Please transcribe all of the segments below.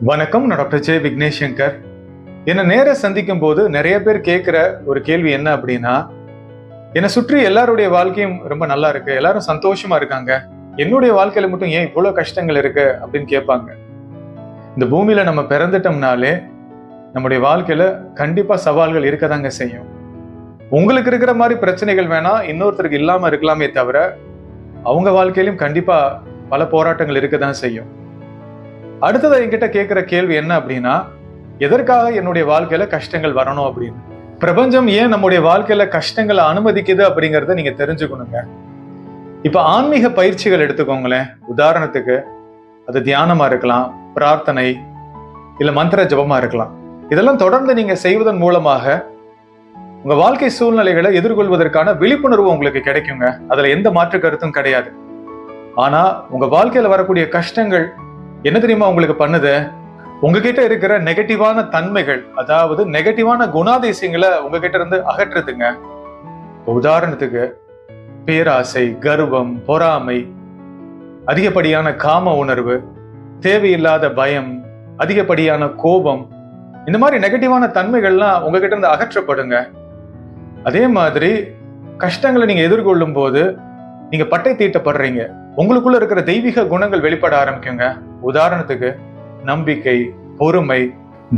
வணக்கம் நான் doctor J Vignesh Shankar என்னை நேர சந்திக்கும் போது நிறைய பேர் கேட்குற ஒரு கேள்வி என்ன அப்படின்னா என்னை சுற்றி எல்லாருடைய வாழ்க்கையும் ரொம்ப நல்லா இருக்கு. எல்லாரும் சந்தோஷமா இருக்காங்க. என்னுடைய வாழ்க்கையில மட்டும் ஏன் இவ்வளோ கஷ்டங்கள் இருக்கு? அப்படின்னு கேட்பாங்க. இந்த பூமியில நம்ம பிறந்துட்டோம்னாலே நம்முடைய வாழ்க்கையில கண்டிப்பா சவால்கள் இருக்கதாங்க செய்யும். உங்களுக்கு இருக்கிற மாதிரி பிரச்சனைகள் வேணா இன்னொருத்தருக்கு இல்லாம இருக்கலாமே தவிர அவங்க வாழ்க்கையிலும் கண்டிப்பா பல போராட்டங்கள் இருக்க தான் செய்யும். அடுத்தது என்கிட்ட கேட்குற கேள்வி என்ன அப்படின்னா எதற்காக என்னுடைய வாழ்க்கையில கஷ்டங்கள் வரணும் அப்படின்னு? பிரபஞ்சம் ஏன் நம்முடைய வாழ்க்கையில கஷ்டங்களை அனுமதிக்குது அப்படிங்கிறத நீங்க தெரிஞ்சுக்கணுங்க. இப்ப ஆன்மீக பயிற்சிகள் எடுத்துக்கோங்களேன். உதாரணத்துக்கு அது தியானமா இருக்கலாம் பிரார்த்தனை இல்ல மந்திர ஜபமா இருக்கலாம். இதெல்லாம் தொடர்ந்து நீங்க செய்வதன் மூலமாக உங்க வாழ்க்கை சூழ்நிலைகளை எதிர்கொள்வதற்கான விழிப்புணர்வு உங்களுக்கு கிடைக்குங்க. அதுல எந்த மாற்று கருத்தும் கிடையாது. ஆனா உங்க வாழ்க்கையில வரக்கூடிய கஷ்டங்கள் என்ன தெரியுமா உங்களுக்கு பண்ணுது? உங்ககிட்ட இருக்கிற நெகட்டிவான தன்மைகள் அதாவது நெகட்டிவான குணாதிசயங்களை உங்ககிட்ட இருந்து அகற்றுதுங்க. உதாரணத்துக்கு பேராசை கர்வம் பொறாமை அதிகப்படியான காம உணர்வு தேவையில்லாத பயம் அதிகப்படியான கோபம் இந்த மாதிரி நெகட்டிவான தன்மைகள்லாம் உங்ககிட்ட இருந்து அகற்றப்படுங்க. அதே மாதிரி கஷ்டங்களை நீங்க எதிர்கொள்ளும் போது நீங்க பட்டை தீட்டப்படுறீங்க. உங்களுக்குள்ள இருக்கிற தெய்வீக குணங்கள் வெளிப்பட ஆரம்பிக்குங்க. உதாரணத்துக்கு நம்பிக்கை பொறுமை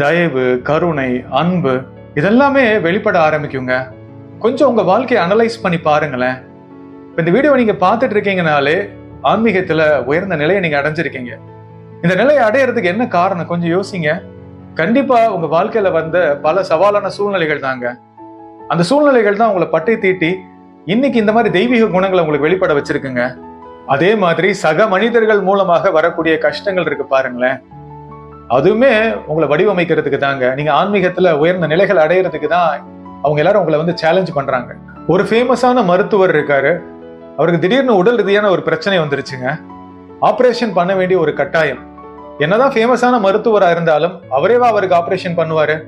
தயவு கருணை அன்பு இதெல்லாமே வெளிப்பட ஆரம்பிக்குங்க. கொஞ்சம் உங்கள் வாழ்க்கையை அனலைஸ் பண்ணி பாருங்களேன். இப்போ இந்த வீடியோ நீங்கள் பார்த்துட்டு இருக்கீங்கனாலே ஆன்மீகத்தில் உயர்ந்த நிலையை நீங்கள் அடைஞ்சிருக்கீங்க. இந்த நிலையை அடையிறதுக்கு என்ன காரணம்? கொஞ்சம் யோசிங்க. கண்டிப்பாக உங்கள் வாழ்க்கையில் வந்த பல சவாலான சூழ்நிலைகள் தாங்க. அந்த சூழ்நிலைகள் தான் உங்களை பட்டை தீட்டி இன்னைக்கு இந்த மாதிரி தெய்வீக குணங்களை உங்களுக்கு வெளிப்பட வச்சிருக்குங்க. அதே மாதிரி சக மனிதர்கள் மூலமாக வரக்கூடிய கஷ்டங்கள் இருக்கு பாருங்களேன். அதுவுமே உங்களை வடிவமைக்கிறதுக்கு தாங்க. நீங்க ஆன்மீகத்துல உயர்ந்த நிலைகள் அடையிறதுக்கு தான் அவங்க எல்லாரும் உங்களை வந்து சேலஞ்ச் பண்றாங்க. ஒரு ஃபேமஸான மருத்துவர் இருக்காரு. அவருக்கு திடீர்னு உடல் ரீதியான ஒரு பிரச்சனை வந்துருச்சுங்க. ஆப்ரேஷன் பண்ண வேண்டிய ஒரு கட்டாயம். என்னதான் ஃபேமஸான மருத்துவராக இருந்தாலும் அவரேவா அவருக்கு ஆப்ரேஷன் பண்ணுவாரு?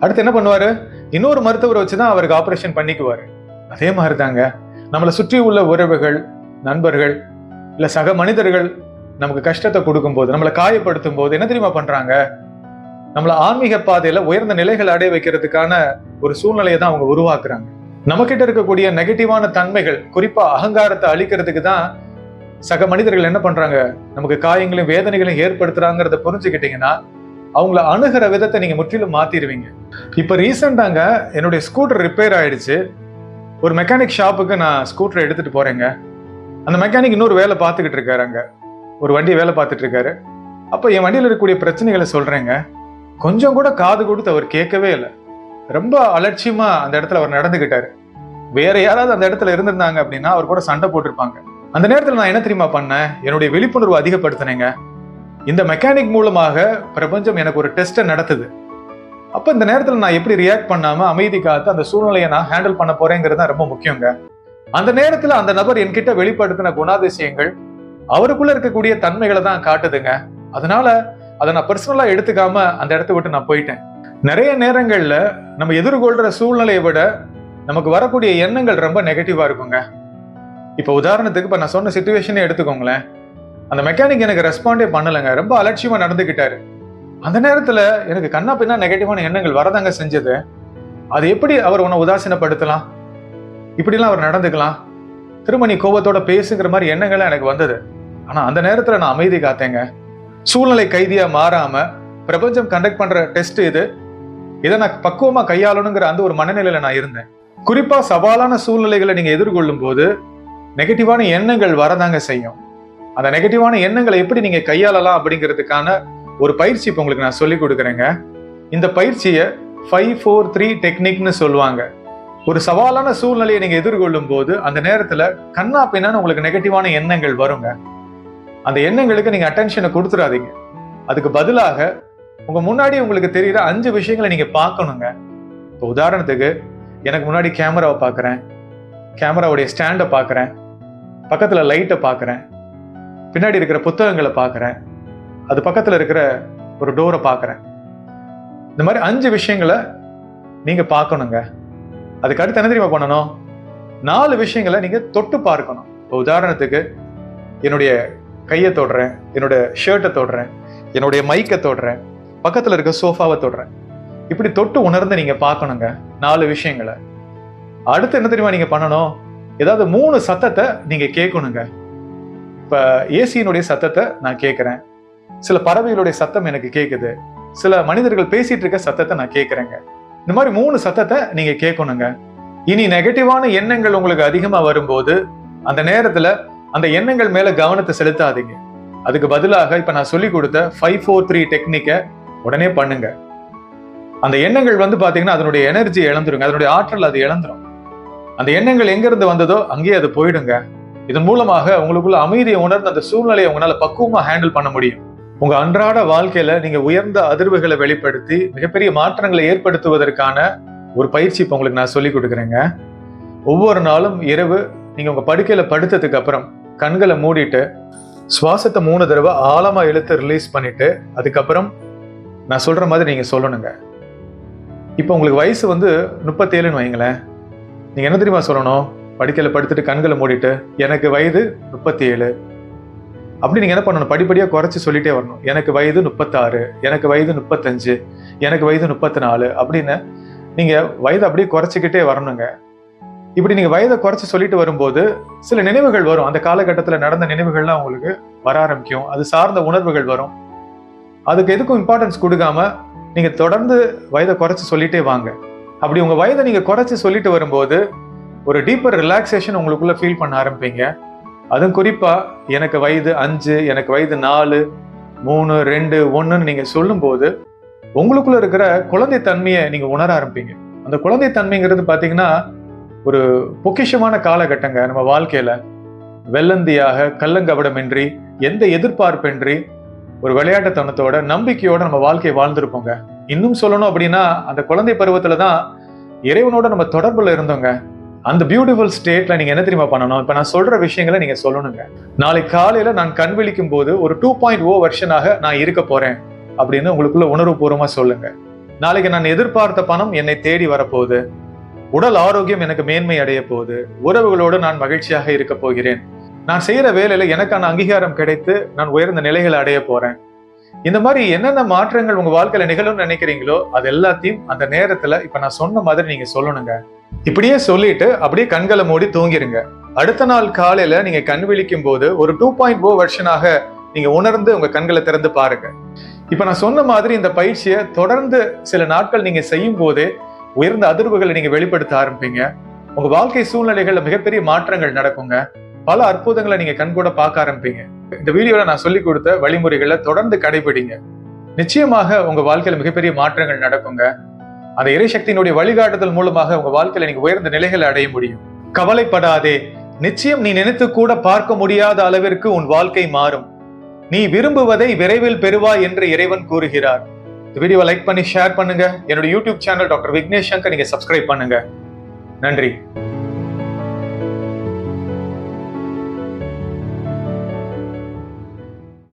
அடுத்து என்ன பண்ணுவாரு? இன்னொரு மருத்துவரை வச்சுதான் அவருக்கு ஆப்ரேஷன் பண்ணிக்குவாரு. அதே மாதிரி தாங்க நம்மளை சுற்றி உள்ள உறவுகள் நண்பர்கள் இல்லை சக மனிதர்கள் நமக்கு கஷ்டத்தை கொடுக்கும்போது நம்மளை காயப்படுத்தும் போது என்ன தெரியுமா பண்ணுறாங்க நம்மளை ஆன்மீக பாதையில் உயர்ந்த நிலைகள் அடைய வைக்கிறதுக்கான ஒரு சூழ்நிலையை தான் அவங்க உருவாக்குறாங்க. நம்மக்கிட்ட இருக்கக்கூடிய நெகட்டிவான தன்மைகள் குறிப்பாக அகங்காரத்தை அழிக்கிறதுக்கு தான் சக மனிதர்கள் என்ன பண்ணுறாங்க நமக்கு காயங்களையும் வேதனைகளையும் ஏற்படுத்துகிறாங்கிறத புரிஞ்சுக்கிட்டிங்கன்னா அவங்கள அணுகிற விதத்தை நீங்கள் முற்றிலும் மாற்றிடுவீங்க இப்போ ரீசெண்டாங்க என்னுடைய ஸ்கூட்டர் ரிப்பேர் ஆயிடுச்சு. ஒரு மெக்கானிக் ஷாப்புக்கு நான் ஸ்கூட்டரை எடுத்துகிட்டு போகிறேங்க அந்த மெக்கானிக் இன்னொரு வேலை பார்த்துக்கிட்டு இருக்காரு அங்கே. ஒரு வண்டி வேலை பார்த்துட்டு இருக்காரு. அப்போ என் வண்டியில் இருக்கக்கூடிய பிரச்சனைகளை சொல்கிறேங்க கொஞ்சம் கூட காது கொடுத்து அவர் கேட்கவே இல்லை. ரொம்ப அலட்சியமாக அந்த இடத்துல அவர் நடந்துக்கிட்டார் வேற யாராவது அந்த இடத்துல இருந்திருந்தாங்க அப்படின்னா அவர் கூட சண்டை போட்டிருப்பாங்க. அந்த நேரத்தில் நான் என்ன தெரியுமா பண்ணேன்? என்னுடைய விழிப்புணர்வு அதிகப்படுத்தினேங்க. இந்த மெக்கானிக் மூலமாக பிரபஞ்சம் எனக்கு ஒரு டெஸ்ட்டை நடத்துது. அப்போ இந்த நேரத்தில் நான் எப்படி ரியாக்ட் பண்ணாமல் அமைதி காத்து அந்த சூழ்நிலையை நான் ஹேண்டில் பண்ண போறேங்கிறது தான் ரொம்ப முக்கியங்க. அந்த நேரத்துல அந்த நபர் என்கிட்ட வெளிப்படுத்தின குணாதிசயங்கள் அவருக்குள்ள இருக்கக்கூடிய தன்மைகளை தான் காட்டுதுங்க. அதனால அதை நான் பர்சனலா எடுத்துக்காம அந்த இடத்த விட்டு நான் போயிட்டேன். நிறைய நேரங்கள்ல நம்ம எதிர்கொள்ற சூழ்நிலையை விட நமக்கு வரக்கூடிய எண்ணங்கள் ரொம்ப நெகட்டிவா இருக்குங்க. இப்போ உதாரணத்துக்கு இப்போ நான் சொன்ன சுச்சுவேஷனே எடுத்துக்கோங்களேன். அந்த மெக்கானிக் எனக்கு ரெஸ்பாண்டே பண்ணலைங்க. ரொம்ப அலட்சியமா நடந்துகிட்டாரு அந்த நேரத்துல எனக்கு கண்ணா பின்னா நெகட்டிவான எண்ணங்கள் வரதாங்க செஞ்சது. அது எப்படி அவர் உன்னை உதாசீனப்படுத்தலாம்? இப்படிலாம் அவர் நடந்துக்கலாம். திரும்ப நீ கோபத்தோட பேசுங்கிற மாதிரி எண்ணங்கள்லாம் எனக்கு வந்தது. ஆனா அந்த நேரத்துல நான் அமைதி காத்தேங்க. சூழ்நிலை கைதியா மாறாம பிரபஞ்சம் கண்டக்ட் பண்ற டெஸ்ட் இது. இதை நான் பக்குவமா கையாளணுங்கிற அந்த ஒரு மனநிலையில நான் இருந்தேன். குறிப்பா சவாலான சூழ்நிலைகளை நீங்க எதிர்கொள்ளும் போது நெகட்டிவான எண்ணங்கள் வரதாங்க செய்யும். அந்த நெகட்டிவான எண்ணங்களை எப்படி நீங்க கையாளலாம் அப்படிங்கிறதுக்கான ஒரு பயிற்சி இப்போ உங்களுக்கு நான் சொல்லி கொடுக்குறேங்க. இந்த பயிற்சியை ஃபைவ் ஃபோர் த்ரீ டெக்னிக்னு சொல்லுவாங்க. ஒரு சவாலான சூழ்நிலையை நீங்க எதிர்கொள்ளும் போது அந்த நேரத்துல கண்ணா பின்னான்னு உங்களுக்கு நெகட்டிவான எண்ணங்கள் வருங்க. அந்த எண்ணங்களுக்கு நீங்க அட்டென்ஷனை கொடுத்துடாதீங்க அதுக்கு பதிலாக உங்க முன்னாடி உங்களுக்கு தெரிகிற அஞ்சு விஷயங்களை நீங்க பார்க்கணுங்க. இப்போ உதாரணத்துக்கு எனக்கு முன்னாடி கேமராவை பார்க்குறேன் கேமராவுடைய ஸ்டாண்டை பார்க்குறேன் பக்கத்தில் லைட்டை பார்க்குறேன் பின்னாடி இருக்கிற புத்தகங்களை பார்க்குறேன் அது பக்கத்தில் இருக்கிற ஒரு டோரை பார்க்குறேன் இந்த மாதிரி அஞ்சு விஷயங்களை நீங்கள் பார்க்கணுங்க. அதுக்கு அடுத்து என்ன தெரியுமா பண்ணணும்? நாலு விஷயங்களை நீங்கள் தொட்டு பார்க்கணும். இப்போ உதாரணத்துக்கு என்னுடைய கையை தொடுறேன் என்னோட ஷர்ட்டை தொடுறேன் என்னுடைய மைக்கை தொடுறேன் பக்கத்தில் இருக்க சோஃபாவை தொடுறேன். இப்படி தொட்டு உணர்ந்து நீங்கள் பார்க்கணுங்க நாலு விஷயங்களை. அடுத்து என்ன தெரியுமா நீங்கள் பண்ணணும்? ஏதாவது மூணு சத்தத்தை நீங்கள் கேட்கணுங்க. இப்போ ஏசியினுடைய சத்தத்தை நான் கேட்குறேன். சில பறவைகளுடைய சத்தம் எனக்கு கேட்குது சில மனிதர்கள் பேசிட்டு இருக்க சத்தத்தை நான் கேட்குறேங்க. இந்த மாதிரி மூணு சத்தத்தை நீங்க கேட்கணுங்க. இனி நெகட்டிவான எண்ணங்கள் உங்களுக்கு அதிகமா வரும்போது அந்த நேரத்துல அந்த எண்ணங்கள் மேல கவனத்தை செலுத்தாதீங்க. அதுக்கு பதிலாக இப்ப நான் சொல்லி கொடுத்த ஃபைவ் ஃபோர் த்ரீ டெக்னிக்கை உடனே பண்ணுங்க. அந்த எண்ணங்கள் வந்து பாத்தீங்கன்னா அதனுடைய எனர்ஜி இழந்துருங்க. அதனுடைய ஆற்றல் அது இழந்துரும். அந்த எண்ணங்கள் எங்கிருந்து வந்ததோ அங்கேயே அது போயிடுங்க. இதன் மூலமாக உங்களுக்குள்ள அமைதியை உணர்ந்து அந்த சூழ்நிலையை உங்களால பக்குவமா ஹேண்டில் பண்ண முடியும். உங்க அன்றாட வாழ்க்கையில நீங்க உயர்ந்த அதிர்வுகளை வெளிப்படுத்தி மிகப்பெரிய மாற்றங்களை ஏற்படுத்துவதற்கான ஒரு பயிற்சி இப்போ உங்களுக்கு நான் சொல்லி கொடுக்குறேங்க. ஒவ்வொரு நாளும் இரவு நீங்க உங்க படுக்கையில படுத்ததுக்கு அப்புறம் கண்களை மூடிட்டு சுவாசத்தை மூணு தடவை ஆழமா இழுத்து ரிலீஸ் பண்ணிட்டு அதுக்கப்புறம் நான் சொல்ற மாதிரி நீங்க சொல்லணுங்க. இப்போ உங்களுக்கு வயசு வந்து முப்பத்தேழுன்னு வைங்களேன் நீங்க என்ன தெரியுமா சொல்லணும்? படுக்கையில படுத்துட்டு கண்களை மூடிட்டு எனக்கு வயது முப்பத்தி ஏழு அப்படி நீங்கள் என்ன பண்ணணும்? படிப்படியாக குறைச்சி சொல்லிட்டே வரணும். எனக்கு வயது முப்பத்தாறு எனக்கு வயது முப்பத்தஞ்சு எனக்கு வயது முப்பத்தி நாலு அப்படின்னு நீங்கள் வயதை அப்படியே குறைச்சிக்கிட்டே வரணுங்க. இப்படி நீங்கள் வயதை குறைச்சி சொல்லிட்டு வரும்போது சில நினைவுகள் வரும். அந்த காலகட்டத்தில் நடந்த நினைவுகள்லாம் உங்களுக்கு வர ஆரம்பிக்கும். அது சார்ந்த உணர்வுகள் வரும். அதுக்கு எதுக்கும் இம்பார்ட்டன்ஸ் கொடுக்காம நீங்கள் தொடர்ந்து வயதை குறைச்சி சொல்லிட்டே வாங்க. அப்படி உங்கள் வயதை நீங்கள் குறைச்சி சொல்லிட்டு வரும்போது ஒரு டீப்பர் ரிலாக்ஸேஷன் உங்களுக்குள்ளே ஃபீல் பண்ண ஆரம்பிப்பீங்க. அதுவும் குறிப்பாக எனக்கு வயது அஞ்சு எனக்கு வயது நாலு மூணு ரெண்டு ஒன்றுன்னு நீங்கள் சொல்லும்போது உங்களுக்குள்ளே இருக்கிற குழந்தை தன்மையை நீங்கள் உணர ஆரம்பிப்பீங்க. அந்த குழந்தை தன்மைங்கிறது பார்த்தீங்கன்னா ஒரு பொக்கிஷமான காலகட்டங்க. நம்ம வாழ்க்கையில் வெள்ளந்தியாக கள்ளங்கவடமின்றி எந்த எதிர்பார்ப்பின்றி ஒரு விளையாட்டுத்தனத்தோட நம்பிக்கையோட நம்ம வாழ்க்கையை வாழ்ந்திருப்போங்க. இன்னும் சொல்லணும் அப்படின்னா அந்த குழந்தை பருவத்தில் தான் இறைவனோட நம்ம தொடர்பில் இருந்தோங்க. அந்த பியூட்டிஃபுல் ஸ்டேட்ல நீங்க என்ன தெரியுமா பண்ணணும்? இப்ப நான் சொல்ற விஷயங்களை நீங்க சொல்லணுங்க. நாளை காலையில நான் கண் விழிக்கும் போது ஒரு டூ பாயிண்ட் ஓ வருஷனாக நான் இருக்க போறேன் அப்படின்னு உங்களுக்குள்ள உணர்வுபூர்வமா சொல்லுங்க. நாளைக்கு நான் எதிர்பார்த்த பணம் என்னை தேடி வரப்போகுது. உடல் ஆரோக்கியம் எனக்கு மேன்மை அடைய போகுது. உறவுகளோடு நான் மகிழ்ச்சியாக இருக்க போகிறேன். நான் செய்யற வேலையில எனக்கான அங்கீகாரம் கிடைத்து நான் உயர்ந்த நிலைகளை அடைய போறேன். இந்த மாதிரி என்னென்ன மாற்றங்கள் உங்க வாழ்க்கையில நிகழும்னு நினைக்கிறீங்களோ அது எல்லாத்தையும் அந்த நேரத்துல இப்ப நான் சொன்ன மாதிரி நீங்க சொல்லணுங்க. இப்படியே சொல்லிட்டு அப்படியே கண்களை மூடி தூங்கிருங்க. அடுத்த நாள் காலையில நீங்க கண் விழிக்கும் போது ஒரு டூ பாயிண்ட் ஓ வருஷனாக நீங்க உணர்ந்து உங்க கண்களை திறந்து பாருங்க. இப்ப நான் சொன்ன மாதிரி இந்த பயிற்சியை தொடர்ந்து சில நாட்கள் நீங்க செய்யும் போதே உயர்ந்த அதிர்வுகளை நீங்க வெளிப்படுத்த ஆரம்பிப்பீங்க. உங்க வாழ்க்கை சூழ்நிலைகள்ல மிகப்பெரிய மாற்றங்கள் நடக்குங்க. பல அற்புதங்களை நீங்க கண்கூட பார்க்க ஆரம்பிப்பீங்க. இந்த வீடியோல நான் சொல்லி கொடுத்த வழிமுறைகளை தொடர்ந்து கடைபிடிங்க. நிச்சயமாக உங்க வாழ்க்கையில மிகப்பெரிய மாற்றங்கள் நடக்குங்க. அந்த இறைசக்தியினுடைய வழிகாட்டுதல் மூலமாக உங்க வாழ்க்கையில நீங்க உயர்ந்த நிலைகளை அடைய முடியும். கவலைப்படாதே. நிச்சயம் நீ நினைத்து கூட பார்க்க முடியாத அளவிற்கு உன் வாழ்க்கை மாறும். நீ விரும்புவதை விரைவில் பெறுவாய் என்று இறைவன் கூறுகிறார். இந்த வீடியோவை லைக் பண்ணி ஷேர் பண்ணுங்க. என்னோட YouTube channel doctor Vignesh Shankar நீங்க சப்ஸ்கிரைப் பண்ணுங்க. நன்றி.